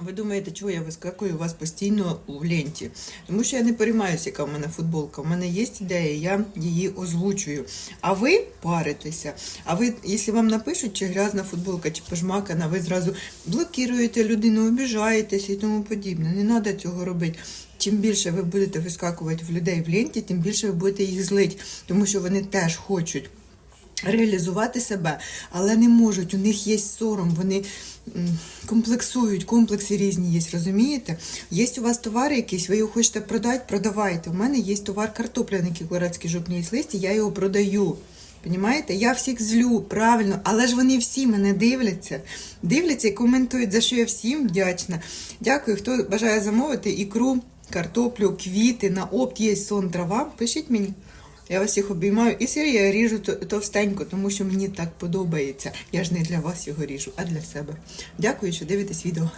Ви думаєте, чого я вискакую у вас постійно в ленті? Тому що я не переймаюся, яка в мене футболка. У мене є ідея, я її озвучую. А ви паритеся. А ви, якщо вам напишуть, чи грязна футболка, чи пожмакана, ви зразу блокуєте людину, обіжаєтеся і тому подібне. Не треба цього робити. Чим більше ви будете вискакувати в людей в ленті, тим більше ви будете їх злити, тому що вони теж хочуть реалізувати себе, але не можуть. У них є сором, вони комплексують, комплекси різні є, розумієте? Є у вас товар якийсь, ви його хочете продати, продавайте. У мене є товар картопляний корецький жовтній листі, я його продаю. Понімаєте? Я всіх злю, правильно, але ж вони всі мене дивляться, дивляться і коментують, за що я всім вдячна. Дякую, хто бажає замовити ікру, картоплю, квіти, на опт є сон трава. Пишіть мені. Я вас всіх обіймаю. І сир я ріжу товстенько, тому що мені так подобається. Я ж не для вас його ріжу, а для себе. Дякую, що дивитесь відео.